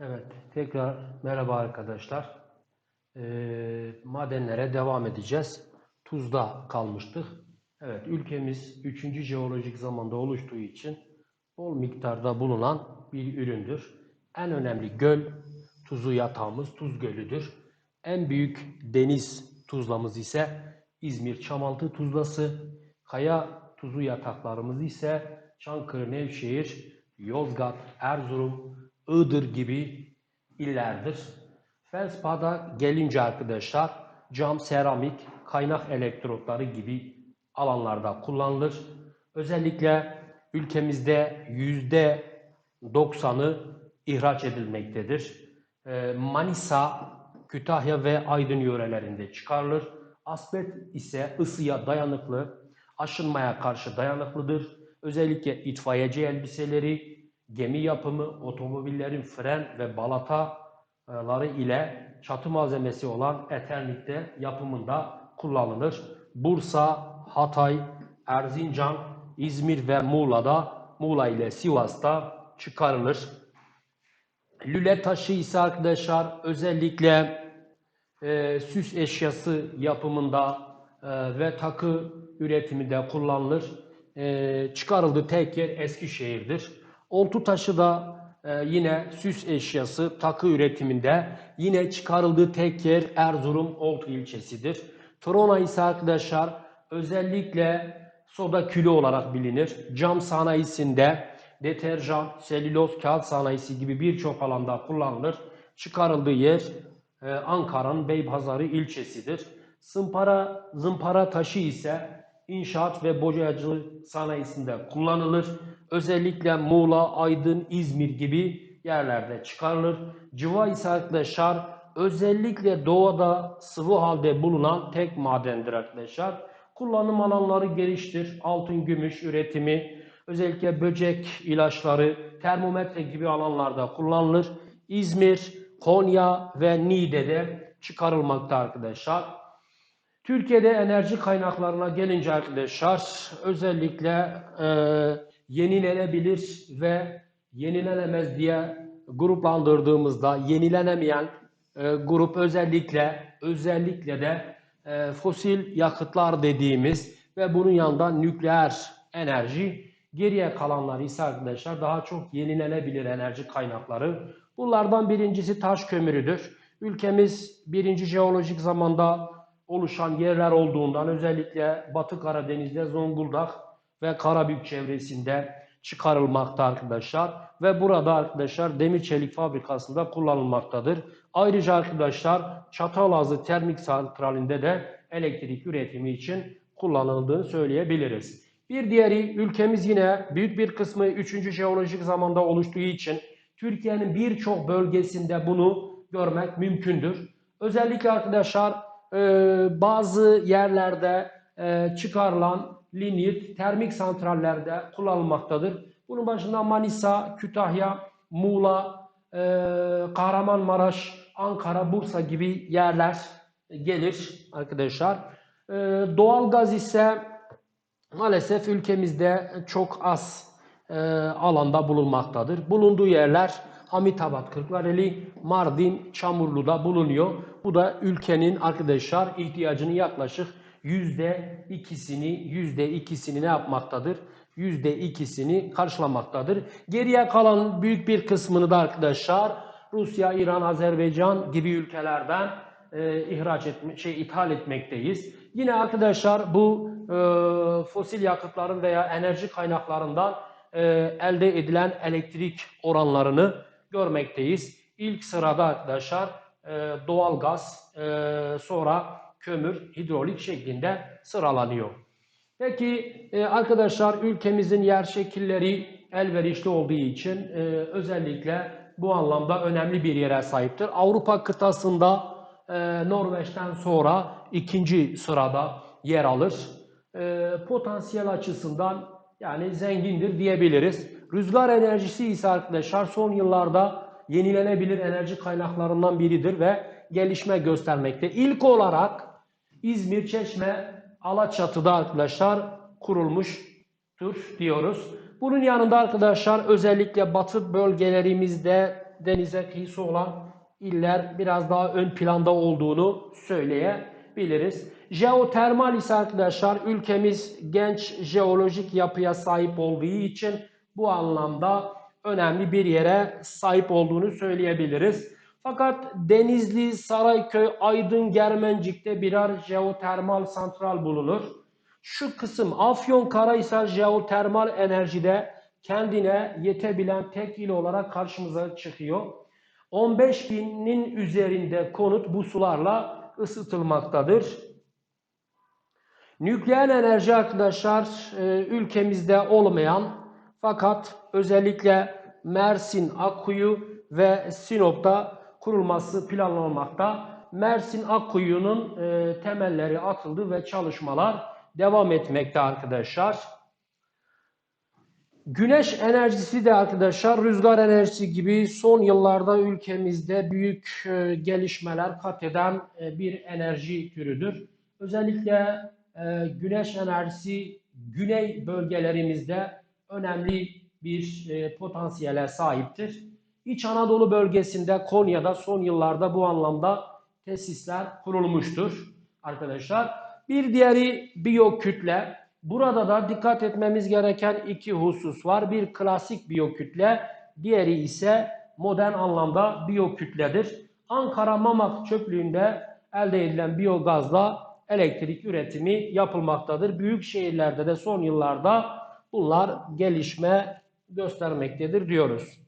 Evet, tekrar merhaba arkadaşlar. Ee, madenlere devam edeceğiz. Tuzda kalmıştık. Evet, ülkemiz 3. jeolojik zamanda oluştuğu için bol miktarda bulunan bir üründür. En önemli göl, tuzu yatağımız Tuz Gölü'dür. En büyük deniz tuzlamız ise İzmir Çamaltı Tuzlası. Kaya tuzu yataklarımız ise Çankırı, Nevşehir, Yozgat, Erzurum, Iğdır gibi illerdir. Felspa'da gelince arkadaşlar cam, seramik, kaynak elektrotları gibi alanlarda kullanılır. Özellikle ülkemizde yüzde 90'ı ihraç edilmektedir. Ee, Manisa, Kütahya ve Aydın yörelerinde çıkarılır. Asbest ise ısıya dayanıklı, aşınmaya karşı dayanıklıdır. Özellikle itfaiyeci elbiseleri, gemi yapımı, otomobillerin fren ve balataları ile çatı malzemesi olan Eternit'te yapımında kullanılır. Bursa, Hatay, Erzincan, İzmir ve Muğla'da, Muğla ile Sivas'ta çıkarılır. Lüle taşı ise arkadaşlar özellikle e, süs eşyası yapımında e, ve takı üretiminde kullanılır. E, çıkarıldığı tek yer Eskişehir'dir. Oltu taşı da e, yine süs eşyası takı üretiminde yine çıkarıldığı tek yer Erzurum Oltu ilçesidir. Trona ise arkadaşlar özellikle soda külü olarak bilinir. Cam sanayisinde deterjan, selüloz, kağıt sanayisi gibi birçok alanda kullanılır. Çıkarıldığı yer e, Ankara'nın Beypazarı ilçesidir. Sımpara, zımpara taşı ise inşaat ve boyacılık sanayisinde kullanılır. Özellikle Muğla, Aydın, İzmir gibi yerlerde çıkarılır. Cıva ise arkadaşlar özellikle doğada sıvı halde bulunan tek madendir arkadaşlar. Kullanım alanları geniştir. Altın, gümüş üretimi, özellikle böcek ilaçları, termometre gibi alanlarda kullanılır. İzmir, Konya ve Niğde'de çıkarılmakta arkadaşlar. Türkiye'de enerji kaynaklarına gelince arkadaşlar özellikle e, yenilenebilir ve yenilenemez diye gruplandırdığımızda yenilenemeyen e, grup özellikle özellikle de e, fosil yakıtlar dediğimiz ve bunun yanında nükleer enerji geriye kalanlar ise arkadaşlar daha çok yenilenebilir enerji kaynakları. Bunlardan birincisi taş kömürüdür. Ülkemiz birinci jeolojik zamanda oluşan yerler olduğundan özellikle Batı Karadeniz'de Zonguldak ve Karabük çevresinde çıkarılmakta arkadaşlar. Ve burada arkadaşlar demir çelik fabrikasında kullanılmaktadır. Ayrıca arkadaşlar Çatalazı Termik Santrali'nde de elektrik üretimi için kullanıldığını söyleyebiliriz. Bir diğeri ülkemiz yine büyük bir kısmı 3. jeolojik zamanda oluştuğu için Türkiye'nin birçok bölgesinde bunu görmek mümkündür. Özellikle arkadaşlar bazı yerlerde çıkarılan linyit termik santrallerde kullanılmaktadır. Bunun başında Manisa, Kütahya, Muğla, e, Kahramanmaraş, Ankara, Bursa gibi yerler gelir arkadaşlar. E, doğal ise maalesef ülkemizde çok az e, alanda bulunmaktadır. Bulunduğu yerler Hamitabat, Kırklareli, Mardin, Çamurlu'da bulunuyor. Bu da ülkenin arkadaşlar ihtiyacının yaklaşık yüzde ikisini, yüzde ikisini ne yapmaktadır? Yüzde ikisini karşılamaktadır. Geriye kalan büyük bir kısmını da arkadaşlar Rusya, İran, Azerbaycan gibi ülkelerden e, ihraç etme, şey ithal etmekteyiz. Yine arkadaşlar bu e, fosil yakıtların veya enerji kaynaklarından e, elde edilen elektrik oranlarını görmekteyiz. İlk sırada arkadaşlar e, doğal gaz, e, sonra kömür, hidrolik şeklinde sıralanıyor. Peki e, arkadaşlar ülkemizin yer şekilleri elverişli olduğu için e, özellikle bu anlamda önemli bir yere sahiptir. Avrupa kıtasında e, Norveç'ten sonra ikinci sırada yer alır. Potansiyel açısından yani zengindir diyebiliriz. Rüzgar enerjisi ise arkadaşlar son yıllarda yenilenebilir enerji kaynaklarından biridir ve gelişme göstermekte. İlk olarak İzmir, Çeşme, Alaçatı'da arkadaşlar kurulmuştur diyoruz. Bunun yanında arkadaşlar özellikle batı bölgelerimizde denize kıyısı olan iller biraz daha ön planda olduğunu söyleyebiliriz. Jeotermal ise arkadaşlar ülkemiz genç jeolojik yapıya sahip olduğu için bu anlamda önemli bir yere sahip olduğunu söyleyebiliriz. Fakat Denizli, Sarayköy, Aydın, Germencik'te birer jeotermal santral bulunur. Şu kısım Afyonkarahisar jeotermal enerjide kendine yetebilen tek il olarak karşımıza çıkıyor. 15 binin üzerinde konut bu sularla ısıtılmaktadır. Nükleer enerji arkadaşlar e, ülkemizde olmayan fakat özellikle Mersin, Akkuyu ve Sinop'ta kurulması planlanmakta. Mersin Akkuyu'nun e, temelleri atıldı ve çalışmalar devam etmekte arkadaşlar. Güneş enerjisi de arkadaşlar rüzgar enerjisi gibi son yıllarda ülkemizde büyük e, gelişmeler kat eden e, bir enerji türüdür. Özellikle e, güneş enerjisi güney bölgelerimizde önemli bir e, potansiyele sahiptir. İç Anadolu bölgesinde Konya'da son yıllarda bu anlamda tesisler kurulmuştur arkadaşlar. Bir diğeri biyokütle. Burada da dikkat etmemiz gereken iki husus var. Bir klasik biyokütle, diğeri ise modern anlamda biyokütledir. Ankara Mamak çöplüğünde elde edilen biyogazla elektrik üretimi yapılmaktadır. Büyük şehirlerde de son yıllarda bunlar gelişme göstermektedir diyoruz.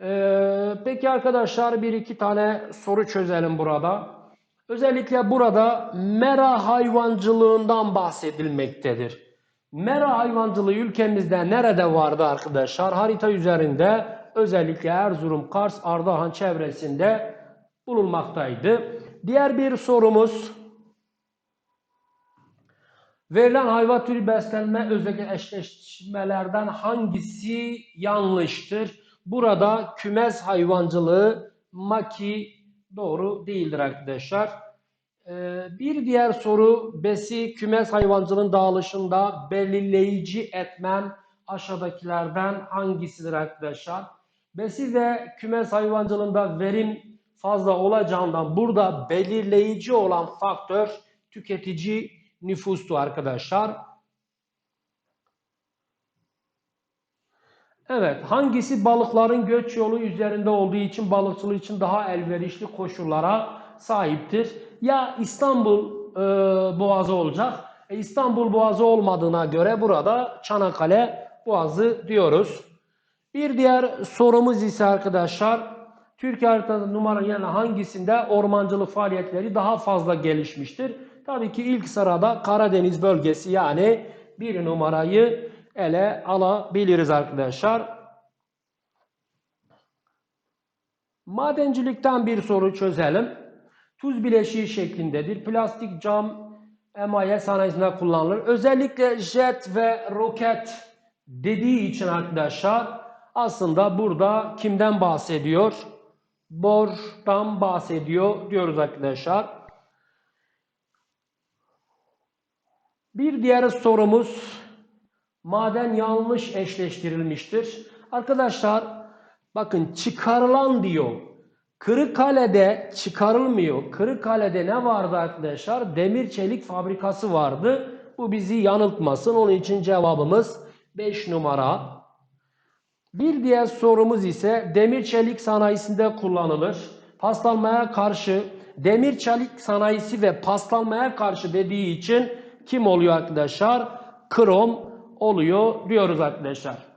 Ee, peki arkadaşlar bir iki tane soru çözelim burada. Özellikle burada mera hayvancılığından bahsedilmektedir. Mera hayvancılığı ülkemizde nerede vardı arkadaşlar? Harita üzerinde özellikle Erzurum, Kars, Ardahan çevresinde bulunmaktaydı. Diğer bir sorumuz verilen hayvan türü beslenme özellikle eşleşmelerden hangisi yanlıştır? Burada kümes hayvancılığı maki doğru değildir arkadaşlar. Ee, bir diğer soru besi kümes hayvancılığın dağılışında belirleyici etmen aşağıdakilerden hangisidir arkadaşlar? Besi ve kümes hayvancılığında verim fazla olacağından burada belirleyici olan faktör tüketici nüfustu arkadaşlar. Evet, hangisi balıkların göç yolu üzerinde olduğu için balıkçılığı için daha elverişli koşullara sahiptir? Ya İstanbul e, Boğazı olacak. E, İstanbul Boğazı olmadığına göre burada Çanakkale Boğazı diyoruz. Bir diğer sorumuz ise arkadaşlar Türkiye haritada numara yani hangisinde ormancılık faaliyetleri daha fazla gelişmiştir? Tabii ki ilk sırada Karadeniz bölgesi yani bir numarayı ele alabiliriz arkadaşlar. Madencilikten bir soru çözelim. Tuz bileşiği şeklindedir. Plastik, cam, emaye sanayisinde kullanılır. Özellikle jet ve roket dediği için arkadaşlar aslında burada kimden bahsediyor? Bordan bahsediyor diyoruz arkadaşlar. Bir diğer sorumuz maden yanlış eşleştirilmiştir. Arkadaşlar bakın çıkarılan diyor. Kırıkkale'de çıkarılmıyor. Kırıkkale'de ne vardı arkadaşlar? Demir çelik fabrikası vardı. Bu bizi yanıltmasın. Onun için cevabımız 5 numara. Bir diğer sorumuz ise demir çelik sanayisinde kullanılır. Paslanmaya karşı demir çelik sanayisi ve paslanmaya karşı dediği için kim oluyor arkadaşlar? Krom oluyor diyoruz arkadaşlar.